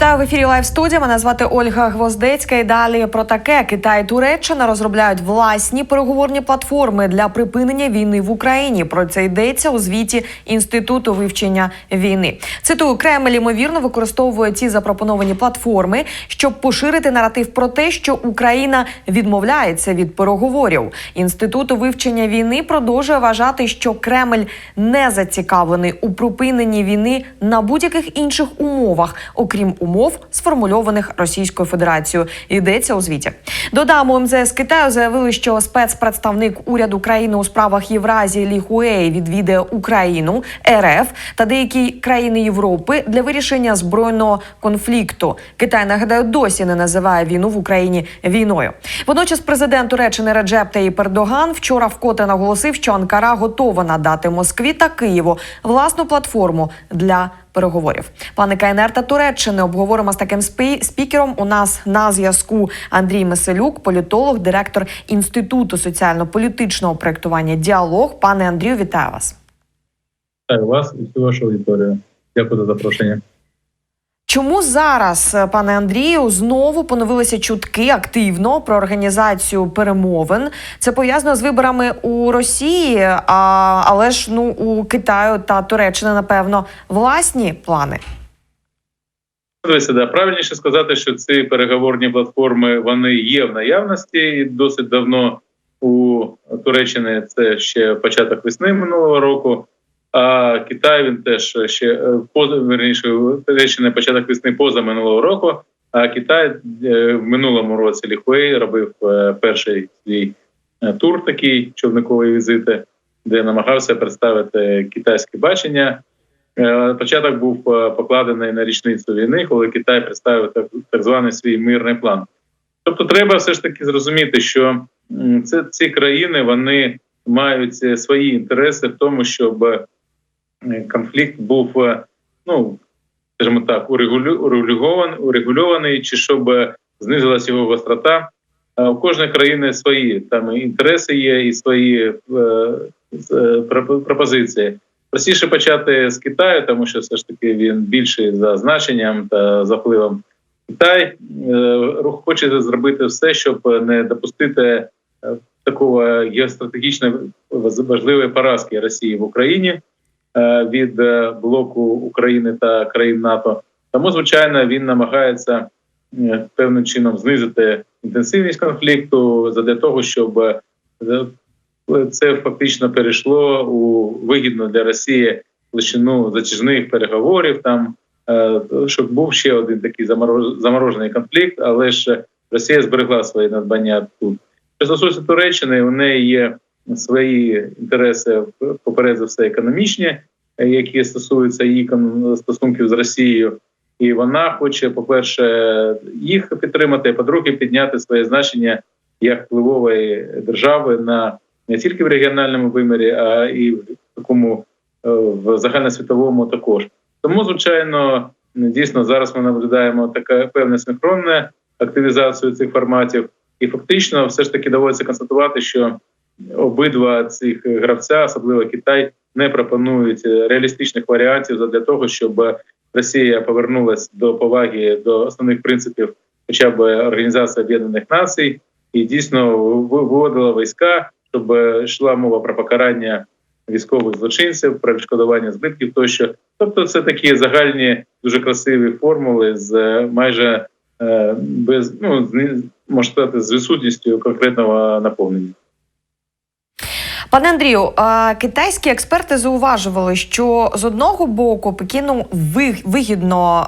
Вітаю в ефірі Лайв студія. Мене звати Ольга Гвоздецька. І далі про таке Китай і Туреччина розробляють власні переговорні платформи для припинення війни в Україні. Про це йдеться у звіті інституту вивчення війни. Цитую Кремль ймовірно використовує ці запропоновані платформи, щоб поширити наратив про те, що Україна відмовляється від переговорів. Інституту вивчення війни продовжує вважати, що Кремль не зацікавлений у припиненні війни на будь-яких інших умовах, окрім умов, сформульованих Російською Федерацією. Йдеться у звіті. Додамо МЗС Китаю заявили, що спецпредставник уряду країни у справах Євразії Лі Хуей відвідає Україну, РФ та деякі країни Європи для вирішення збройного конфлікту. Китай нагадаю досі не називає війну в Україні війною. Водночас президент Туреччини Реджеп Таїп Ердоган вчора вкотре наголосив, що Анкара готова надати Москві та Києву власну платформу для переговорів. Пане КНР та Туреччини обговоримо з таким спі- спікером. У нас на зв'язку Андрій Меселюк, політолог, директор інституту соціально-політичного проектування Діалог. Пане Андрію, вітаю вас. Вітаю вас і всю вашу аудиторію. Дякую за запрошення. Чому зараз, е, пане Андрію, знову поновилися чутки активно про організацію перемовин? Це пов'язано з виборами у Росії, а, але ж ну у Китаю та Туреччини, напевно, власні плани. Да, правильніше сказати, що ці переговорні платформи вони є в наявності і досить давно у Туреччини це ще початок весни минулого року. А Китай він теж ще е, поза верніше у Туреччини початок весни поза минулого року. А Китай е, в минулому році Ліхуей робив е, перший свій тур, такий човниковий візити, де намагався представити китайське бачення. Початок був покладений на річницю війни, коли Китай представив так, так званий свій мирний план. Тобто, треба все ж таки зрозуміти, що це ці країни вони мають свої інтереси в тому, щоб конфлікт був, е, ну скажімо так, урегульований, урегульований, чи щоб е, знизилась його гострота. Е, У кожної країни свої там інтереси є, і свої е, пропозиції. Простіше почати з Китаю, тому що все ж таки він більший за значенням та за впливом. Китай рух хоче зробити все, щоб не допустити такого геостратегічно важливої поразки Росії в Україні від е, блоку України та країн НАТО. Тому, звичайно, він намагається е, певним чином знизити інтенсивність конфлікту для того, щоб е, це фактично перейшло у вигідну для Росії площину затяжних переговорів, там е, щоб був ще один такий заморожений конфлікт, але ж Росія зберегла свої надбання тут. Що стосується Туреччини, у неї є свої інтереси поперед за все економічні, е, які стосуються її стосунків з Росією. І вона хоче, по-перше, їх підтримати, а по-друге, підняти своє значення як впливової держави на не тільки в регіональному вимірі, а і в такому е, в загальносвітовому також. Тому, звичайно, дійсно зараз ми наблюдаємо таке певне синхронне активізацію цих форматів, і фактично, все ж таки доводиться констатувати, що обидва цих гравця, особливо Китай, не пропонують реалістичних варіантів для того, щоб Росія повернулася до поваги до основних принципів, хоча б Організації Об'єднаних Націй, і дійсно виводила війська, щоб йшла мова про покарання військових злочинців, про відшкодування збитків тощо. Тобто, це такі загальні дуже красиві формули з майже е, без ну можна сказати, з відсутністю конкретного наповнення. Пане Андрію, китайські експерти зауважували, що з одного боку Пекіну виг- вигідно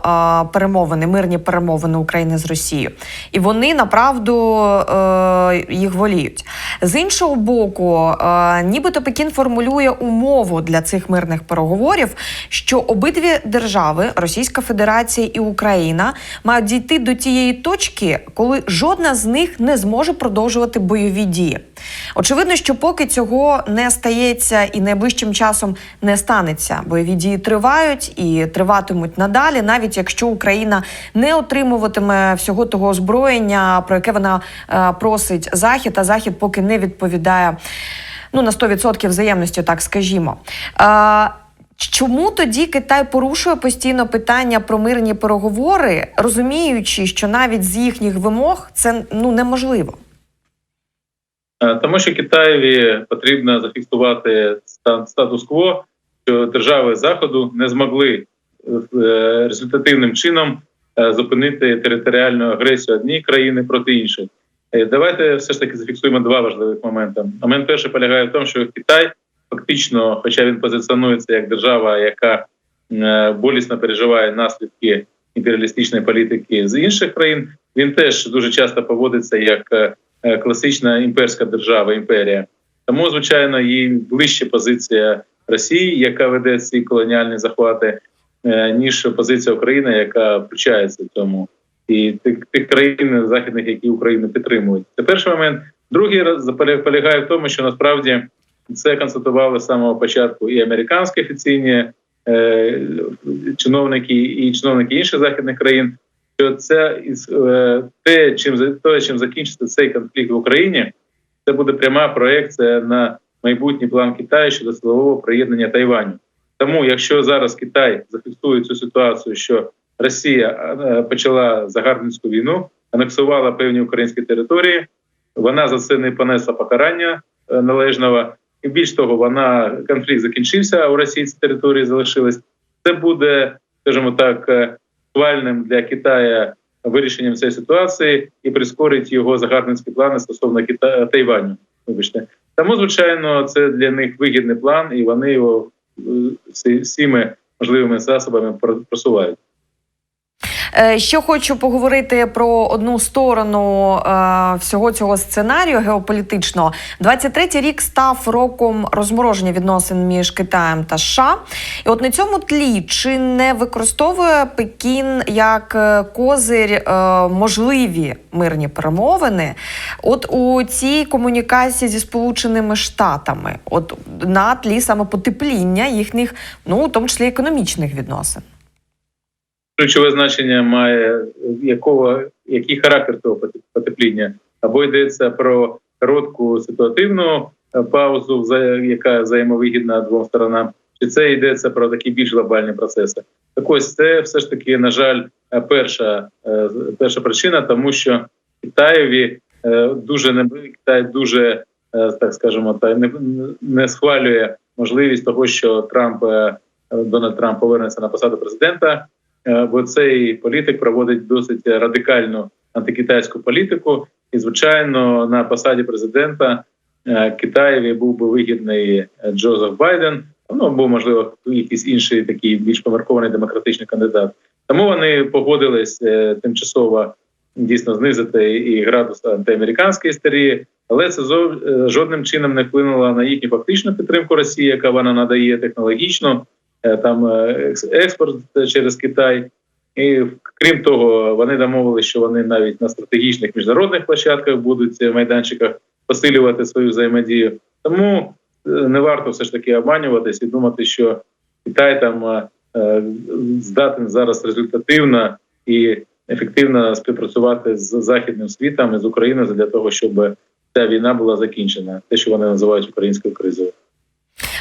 перемовини, мирні перемовини України з Росією, і вони направду е, їх воліють. З іншого боку, е, нібито Пекін формулює умову для цих мирних переговорів, що обидві держави, Російська Федерація і Україна, мають дійти до тієї точки, коли жодна з них не зможе продовжувати бойові дії. Очевидно, що поки цього не стається і найближчим часом не станеться. Бойові дії тривають і триватимуть надалі, навіть якщо Україна не отримуватиме всього того озброєння, про яке вона е, просить Захід, а Захід поки не відповідає ну на 100% взаємності, так скажімо. Е, Чому тоді Китай порушує постійно питання про мирні переговори, розуміючи, що навіть з їхніх вимог це ну неможливо? Е, Тому що Китаєві потрібно зафіксувати статус-кво, що держави Заходу не змогли е, результативним чином е, зупинити територіальну агресію однієї країни проти іншої. Е, Давайте все ж таки зафіксуємо два важливих моменти. Момент перший полягає в тому, що Китай фактично, хоча він позиціонується як держава, яка е, болісно переживає наслідки імперіалістичної політики з інших країн, він теж дуже часто поводиться як е, класична імперська держава, імперія. Тому, звичайно, їй ближче позиція Росії, яка веде ці колоніальні захвати, ніж позиція України, яка включається в цьому, і тих, тих країн західних, які Україну підтримують. Це перший момент. Другий раз полягає в тому, що насправді це констатували з самого початку і американські офіційні е, чиновники, і чиновники інших західних країн. Що це е, те, чим те, чим закінчиться цей конфлікт в Україні, це буде пряма проекція на майбутній план Китаю щодо силового приєднання Тайваню. Тому, якщо зараз Китай зафіксує цю ситуацію, що Росія е, почала загарбницьку війну, анексувала певні українські території, вона за це не понесла покарання е, належного, і більш того, вона конфлікт закінчився, а у Росії ці території залишились. Це буде, скажімо так, е, актуальним для Китая вирішенням цієї ситуації і прискорить його загарбницькі плани стосовно Кита... Тайваню. Вибачте, тому звичайно, це для них вигідний план, і вони його всіми можливими засобами про- просувають. Е, Ще хочу поговорити про одну сторону е, всього цього сценарію геополітичного. 23-й рік став роком розмороження відносин між Китаєм та США. І от на цьому тлі чи не використовує Пекін як е, козир можливі мирні перемовини? От у цій комунікації зі Сполученими Штатами, от на тлі саме потепління їхніх, ну в тому числі економічних відносин. Ключове значення має якого який характер того поте- потепління, або йдеться про коротку ситуативну е, паузу, яка взаємовигідна двом сторонам, чи це йдеться про такі більш глобальні процеси. Так ось це все ж таки, на жаль, е, перша, е, перша причина, тому що Китаєві дуже не Китай дуже так скажемо, та не, не схвалює можливість того, що Трамп Дональд Трамп повернеться на посаду президента. Е, бо цей політик проводить досить радикальну антикитайську політику, і звичайно, на посаді президента е, Китаєві був би вигідний е, Джозеф Байден, ну або можливо якийсь інший такий більш поміркований демократичний кандидат. Тому вони погодились тимчасово дійсно знизити і градус антиамериканської істерії, але це жодним чином не вплинуло на їхню фактичну підтримку Росії, яка вона надає технологічно там е, експорт через Китай. І крім того, вони домовилися, що вони навіть на стратегічних міжнародних площадках будуть е, майданчиках посилювати свою взаємодію. Тому е, не варто все ж таки обманюватись і думати, що Китай там е, е, здатен зараз результативно і ефективно співпрацювати з західним світом і з Україною для того, щоб ця війна була закінчена, те, що вони називають українською кризою.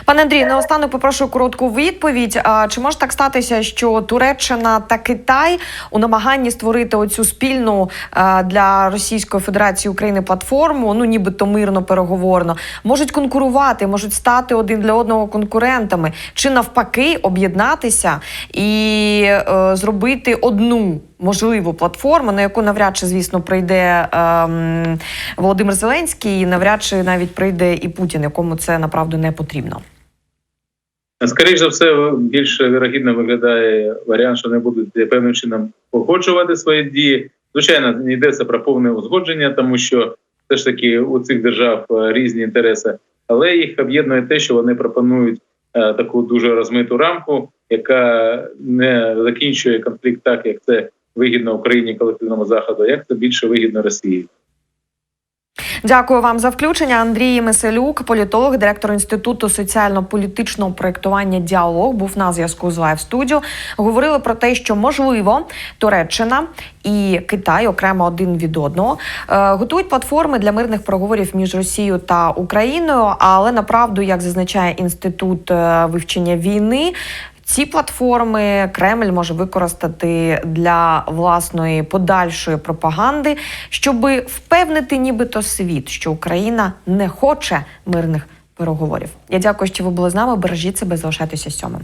Пане Андрій, наостанок попрошу коротку відповідь. А чи може так статися, що Туреччина та Китай у намаганні створити оцю спільну для Російської Федерації України платформу, ну нібито мирно переговорно, можуть конкурувати, можуть стати один для одного конкурентами, чи навпаки об'єднатися і е, зробити одну можливу платформу, на яку навряд чи, звісно, прийде ем, Володимир Зеленський, і навряд чи навіть прийде і Путін, якому це направду не потрібно. Скоріше за все, більш вірогідно виглядає варіант, що не будуть певним чином погоджувати свої дії. Звичайно, не йдеться про повне узгодження, тому що все ж таки у цих держав е, різні інтереси, але їх об'єднує те, що вони пропонують е, таку дуже розмиту рамку, яка не закінчує конфлікт так, як це вигідно Україні колективному заходу, як це більше вигідно Росії. Дякую вам за включення. Андрій Меселюк, політолог, директор інституту соціально-політичного проєктування діалог, був на зв'язку з Лайв студіо. Говорили про те, що можливо Туреччина і Китай окремо один від одного е, готують платформи для мирних переговорів між Росією та Україною. Але направду, як зазначає інститут е, вивчення війни. Ці платформи Кремль може використати для власної подальшої пропаганди, щоб впевнити, нібито світ, що Україна не хоче мирних переговорів. Я дякую, що ви були з нами. Бережіть себе, залишайтеся сьомим.